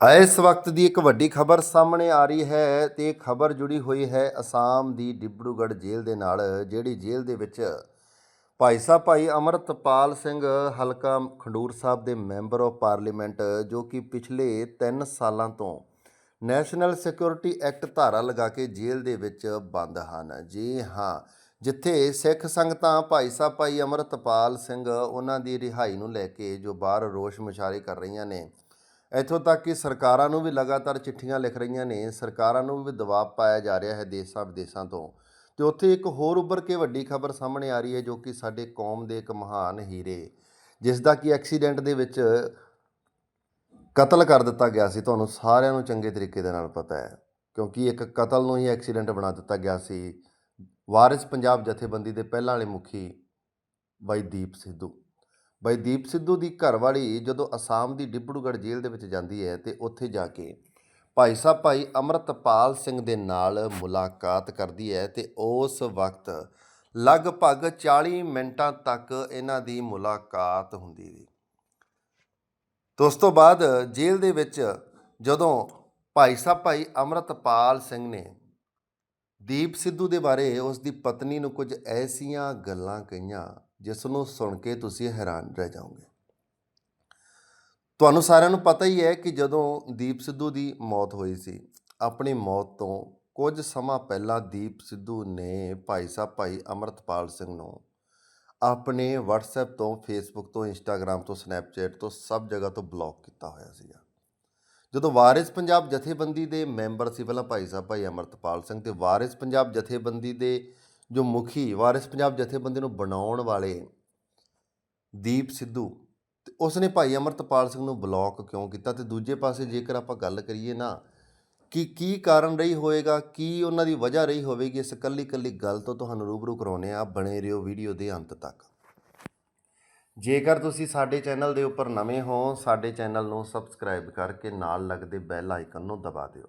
ਇਸ ਵਕਤ ਦੀ ਇੱਕ ਵੱਡੀ ਖਬਰ ਸਾਹਮਣੇ ਆ ਰਹੀ ਹੈ ਤੇ ਖਬਰ ਜੁੜੀ ਹੋਈ ਹੈ ਅਸਾਮ ਦੀ ਡਿਬਰੂਗੜ੍ਹ ਜੇਲ੍ਹ ਦੇ ਨਾਲ, ਜਿਹੜੀ ਜੇਲ੍ਹ ਦੇ ਵਿੱਚ ਭਾਈ ਸਾਹਿਬ, ਭਾਈ ਅਮਰਤਪਾਲ ਸਿੰਘ ਹਲਕਾ ਖੰਡੂਰ ਸਾਹਿਬ ਦੇ ਮੈਂਬਰ ਆਫ ਪਾਰਲੀਮੈਂਟ, ਜੋ ਕਿ ਪਿਛਲੇ 3 ਸਾਲਾਂ ਤੋਂ ਨੈਸ਼ਨਲ ਸਿਕਿਉਰਿਟੀ ਐਕਟ ਧਾਰਾ ਲਗਾ ਕੇ ਜੇਲ੍ਹ ਦੇ ਵਿੱਚ ਬੰਦ ਹਨ। ਜੀ ਹਾਂ, ਜਿੱਥੇ ਸਿੱਖ ਸੰਗਤਾਂ ਭਾਈ ਸਾਹਿਬ, ਭਾਈ ਅਮਰਤਪਾਲ ਸਿੰਘ, ਉਹਨਾਂ ਦੀ ਰਿਹਾਈ ਨੂੰ ਲੈ ਕੇ ਜੋ ਬਾਹਰ ਰੋਸ਼ ਮੁਜ਼ਾਹਰੇ ਕਰ ਰਹੀਆਂ ਨੇ ਇੱਥੋਂ ਤੱਕ ਕਿ ਸਰਕਾਰਾਂ ਨੂੰ ਵੀ ਲਗਾਤਾਰ ਚਿੱਠੀਆਂ ਲਿਖ ਰਹੀਆਂ ਨੇ, ਸਰਕਾਰਾਂ ਨੂੰ ਵੀ ਦਬਾਅ ਪਾਇਆ ਜਾ ਰਿਹਾ ਹੈ ਦੇਸ਼ਾਂ ਵਿਦੇਸ਼ਾਂ ਤੋਂ। ਤੇ ਉੱਥੇ ਇੱਕ ਹੋਰ ਉੱਭਰ ਕੇ ਵੱਡੀ ਖਬਰ ਸਾਹਮਣੇ ਆ ਰਹੀ ਹੈ ਜੋ ਕਿ ਸਾਡੇ ਕੌਮ ਦੇ ਇੱਕ ਮਹਾਨ ਹੀਰੇ ਜਿਸ ਦਾ ਕਿ ਐਕਸੀਡੈਂਟ ਦੇ ਵਿੱਚ ਕਤਲ ਕਰ ਦਿੱਤਾ ਗਿਆ ਸੀ। ਤੁਹਾਨੂੰ ਸਾਰਿਆਂ ਨੂੰ ਚੰਗੇ ਤਰੀਕੇ ਦੇ ਨਾਲ ਪਤਾ ਹੈ, ਕਿਉਂਕਿ ਇੱਕ ਕਤਲ ਨੂੰ ਹੀ ਐਕਸੀਡੈਂਟ ਬਣਾ ਦਿੱਤਾ ਗਿਆ ਸੀ। ਵਾਰਿਸ ਪੰਜਾਬ ਜਥੇਬੰਦੀ ਦੇ ਪਹਿਲਾਂ ਵਾਲੇ ਮੁਖੀ ਬਾਈ ਦੀਪ ਸਿੱਧੂ। ਬਾਈ ਦੀਪ ਸਿੱਧੂ ਦੀ ਘਰਵਾਲੀ ਜਦੋਂ ਅਸਾਮ ਦੀ ਡਿਬੜੂਗੜ੍ਹ ਜੇਲ੍ਹ ਦੇ ਵਿੱਚ ਜਾਂਦੀ ਹੈ ਤੇ ਉੱਥੇ ਜਾ ਕੇ ਭਾਈ ਸਾਹਿਬ, ਭਾਈ ਅਮਰਤਪਾਲ ਸਿੰਘ ਦੇ ਨਾਲ ਮੁਲਾਕਾਤ ਕਰਦੀ ਹੈ ਤੇ ਉਸ ਵਕਤ ਲਗਭਗ 40 ਮਿੰਟਾਂ ਤੱਕ ਇਹਨਾਂ ਦੀ ਮੁਲਾਕਾਤ ਹੁੰਦੀ ਸੀ। ਤੇ ਉਸ ਤੋਂ ਬਾਅਦ ਜੇਲ੍ਹ ਦੇ ਵਿੱਚ ਜਦੋਂ ਭਾਈ ਸਾਹਿਬ, ਭਾਈ ਅਮਰਤਪਾਲ ਸਿੰਘ ਨੇ ਦੀਪ ਸਿੱਧੂ ਦੇ ਬਾਰੇ ਉਸ ਦੀ ਪਤਨੀ ਨੂੰ ਕੁਝ ਐਸੀਆਂ ਗੱਲਾਂ ਕਹੀਆਂ ਜਿਸ ਨੂੰ ਸੁਣ ਕੇ ਤੁਸੀਂ ਹੈਰਾਨ ਰਹਿ ਜਾਓਗੇ। ਤੁਹਾਨੂੰ ਸਾਰਿਆਂ ਨੂੰ ਪਤਾ ਹੀ ਹੈ ਕਿ ਜਦੋਂ ਦੀਪ ਸਿੱਧੂ ਦੀ ਮੌਤ ਹੋਈ ਸੀ, ਆਪਣੀ ਮੌਤ ਤੋਂ ਕੁਝ ਸਮਾਂ ਪਹਿਲਾਂ ਦੀਪ ਸਿੱਧੂ ਨੇ ਭਾਈ ਸਾਹਿਬ, ਭਾਈ ਅਮਰਤਪਾਲ ਸਿੰਘ ਨੂੰ ਆਪਣੇ WhatsApp ਤੋਂ, Facebook ਤੋਂ, Instagram ਤੋਂ, Snapchat ਤੋਂ ਸਭ ਜਗ੍ਹਾ ਤੋਂ ਬਲੌਕ ਕੀਤਾ ਹੋਇਆ ਸੀਗਾ। ਜਦੋਂ ਵਾਰਿਸ ਪੰਜਾਬ ਜਥੇਬੰਦੀ ਦੇ ਮੈਂਬਰ ਸੀ ਪਹਿਲਾਂ ਭਾਈ ਸਾਹਿਬ, ਭਾਈ ਅਮਰਤਪਾਲ ਸਿੰਘ, ਤੇ ਵਾਰਿਸ ਪੰਜਾਬ ਜਥੇਬੰਦੀ ਦੇ ਜੋ ਮੁਖੀ ਵਾਰਿਸ ਪੰਜਾਬ ਜਥੇਬੰਦੀ ਨੂੰ ਬਣਾਉਣ ਵਾਲੇ ਦੀਪ ਸਿੱਧੂ, ਤੇ ਉਸਨੇ ਭਾਈ ਅਮਰਤਪਾਲ ਸਿੰਘ ਨੂੰ ਬਲੌਕ ਕਿਉਂ ਕੀਤਾ? ਤੇ ਦੂਜੇ ਪਾਸੇ ਜੇਕਰ ਆਪਾਂ ਗੱਲ ਕਰੀਏ ਨਾ, ਕਿ ਕੀ ਕਾਰਨ ਰਹੀ ਹੋਵੇਗਾ ਕੀ ਉਹਨਾਂ ਦੀ ਵਜ੍ਹਾ ਰਹੀ ਹੋਵੇਗੀ, ਇਸ ਕੱਲੀ ਕੱਲੀ ਗੱਲ ਤੋਂ ਤੁਹਾਨੂੰ ਰੂਬਰੂ ਕਰਾਉਨੇ ਆ ਬਣੇ ਰਹੋ ਵੀਡੀਓ ਦੇ ਅੰਤ ਤੱਕ। ਜੇਕਰ ਤੁਸੀਂ ਸਾਡੇ ਚੈਨਲ ਦੇ ਉੱਪਰ ਨਵੇਂ ਹੋ, ਸਾਡੇ ਚੈਨਲ ਨੂੰ ਸਬਸਕ੍ਰਾਈਬ ਕਰਕੇ ਨਾਲ ਲੱਗਦੇ ਬੈਲ ਆਈਕਨ ਨੂੰ ਦਬਾ ਦਿਓ।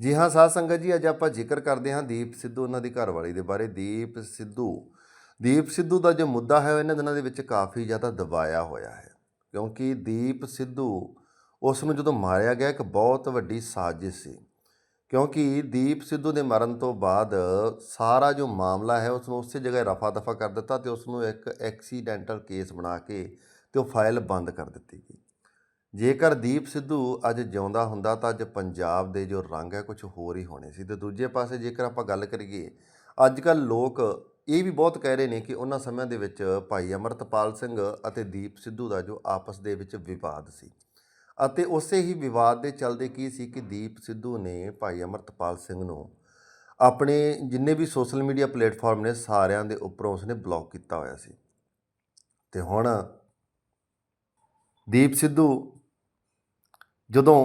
ਜੀ ਹਾਂ, ਸਾਧ ਸੰਗਤ ਜੀ, ਅੱਜ ਆਪਾਂ ਜ਼ਿਕਰ ਕਰਦੇ ਹਾਂ ਦੀਪ ਸਿੱਧੂ ਉਹਨਾਂ ਦੀ ਘਰਵਾਲੀ ਦੇ ਬਾਰੇ। ਦੀਪ ਸਿੱਧੂ ਦੀਪ ਸਿੱਧੂ ਦਾ ਜੋ ਮੁੱਦਾ ਹੈ ਇਹਨਾਂ ਦਿਨਾਂ ਦੇ ਵਿੱਚ ਕਾਫੀ ਜ਼ਿਆਦਾ ਦਬਾਇਆ ਹੋਇਆ ਹੈ। ਕਿਉਂਕਿ ਦੀਪ ਸਿੱਧੂ ਉਸ ਨੂੰ ਜਦੋਂ ਮਾਰਿਆ ਗਿਆ, ਇੱਕ ਬਹੁਤ ਵੱਡੀ ਸਾਜ਼ਿਸ਼ ਸੀ। ਕਿਉਂਕਿ ਦੀਪ ਸਿੱਧੂ ਦੇ ਮਰਨ ਤੋਂ ਬਾਅਦ ਸਾਰਾ ਜੋ ਮਾਮਲਾ ਹੈ, ਉਸ ਨੂੰ ਉਸੇ ਜਗ੍ਹਾ ਰਫਾ ਦਫਾ ਕਰ ਦਿੱਤਾ ਤੇ ਉਸ ਨੂੰ ਇੱਕ ਐਕਸੀਡੈਂਟਲ ਕੇਸ ਬਣਾ ਕੇ ਤੇ ਉਹ ਫਾਈਲ ਬੰਦ ਕਰ ਦਿੱਤੀ ਗਈ। ਜੇਕਰ ਦੀਪ ਸਿੱਧੂ ਅੱਜ ਜਿਉਂਦਾ ਹੁੰਦਾ ਤਾਂ ਅੱਜ ਪੰਜਾਬ ਦੇ ਜੋ ਰੰਗ ਹੈ ਕੁਝ ਹੋਰ ਹੀ ਹੋਣੇ ਸੀ। ਤੇ ਦੂਜੇ ਪਾਸੇ ਜੇਕਰ ਆਪਾਂ ਗੱਲ ਕਰੀਏ ਅੱਜ ਕੱਲ ਲੋਕ ਇਹ ਵੀ ਬਹੁਤ ਕਹਿ ਰਹੇ ਨੇ ਕਿ ਉਹਨਾਂ ਸਮਿਆਂ ਦੇ ਵਿੱਚ ਭਾਈ ਅਮਰਤਪਾਲ ਸਿੰਘ ਅਤੇ ਦੀਪ ਸਿੱਧੂ ਦਾ ਜੋ ਆਪਸ ਦੇ ਵਿੱਚ ਵਿਵਾਦ ਸੀ। ਅਤੇ ਉਸੇ ਹੀ ਵਿਵਾਦ ਦੇ ਚੱਲਦੇ ਕੀ ਸੀ ਕਿ ਦੀਪ ਸਿੱਧੂ ਨੇ ਭਾਈ ਅਮਰਤਪਾਲ ਸਿੰਘ ਨੂੰ ਆਪਣੇ ਜਿੰਨੇ ਵੀ ਸੋਸ਼ਲ ਮੀਡੀਆ ਪਲੇਟਫਾਰਮ ਨੇ, ਸਾਰਿਆਂ ਦੇ ਉੱਪਰੋਂ ਉਸਨੇ ਬਲੌਕ ਕੀਤਾ ਹੋਇਆ ਸੀ। ਤੇ ਹੁਣ ਦੀਪ ਸਿੱਧੂ ਜਦੋਂ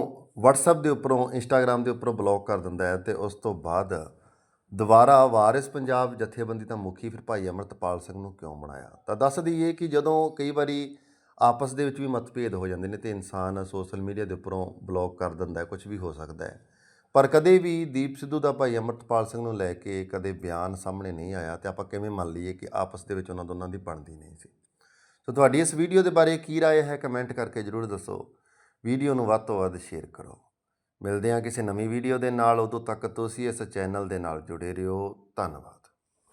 WhatsApp ਦੇ ਉੱਪਰੋਂ Instagram ਦੇ ਉੱਪਰੋਂ ਬਲੌਕ ਕਰ ਦਿੰਦਾ ਹੈ ਤੇ ਉਸ ਤੋਂ ਬਾਅਦ ਦੁਬਾਰਾ ਵਾਰਿਸ ਪੰਜਾਬ ਜਥੇਬੰਦੀ ਦਾ ਮੁਖੀ ਫਿਰ ਭਾਈ ਅਮਰਤਪਾਲ ਸਿੰਘ ਨੂੰ ਕਿਉਂ ਬਣਾਇਆ ਤਾਂ ਦੱਸ ਦਈਏ ਕਿ ਜਦੋਂ ਕਈ ਵਾਰੀ ਆਪਸ ਦੇ ਵਿੱਚ ਵੀ ਮਤਭੇਦ ਹੋ ਜਾਂਦੇ ਨੇ ਤੇ ਇਨਸਾਨ ਸੋਸ਼ਲ ਮੀਡੀਆ ਦੇ ਉੱਪਰੋਂ ਬਲੌਕ ਕਰ ਦਿੰਦਾ ਹੈ ਕੁਝ ਵੀ ਹੋ ਸਕਦਾ ਹੈ ਪਰ ਕਦੇ ਵੀ ਦੀਪ ਸਿੱਧੂ ਦਾ ਭਾਈ ਅਮਰਤਪਾਲ ਸਿੰਘ ਨੂੰ ਲੈ ਕੇ ਕਦੇ ਬਿਆਨ ਸਾਹਮਣੇ ਨਹੀਂ ਆਇਆ ਤੇ ਆਪਾਂ ਕਿਵੇਂ ਮੰਨ ਲਈਏ ਕਿ ਆਪਸ ਦੇ ਵਿੱਚ ਉਹਨਾਂ ਦੋਨਾਂ ਦੀ ਬਣਦੀ ਨਹੀਂ ਸੀ ਸੋ ਤੁਹਾਡੀ ਇਸ ਵੀਡੀਓ ਦੇ ਬਾਰੇ ਕੀ رائے ਹੈ ਕਮੈਂਟ ਕਰਕੇ ਜਰੂਰ ਦੱਸੋ ਵੀਡੀਓ ਨੂੰ ਵੱਧ ਤੋਂ ਵੱਧ ਸ਼ੇਅਰ ਕਰੋ। ਮਿਲਦੇ ਹਾਂ ਕਿਸੇ ਨਵੀਂ ਵੀਡੀਓ ਦੇ ਨਾਲ। ਉਦੋਂ ਤੱਕ ਤੁਸੀਂ ਇਸ ਚੈਨਲ ਦੇ ਨਾਲ ਜੁੜੇ ਰਹੋ। ਧੰਨਵਾਦ।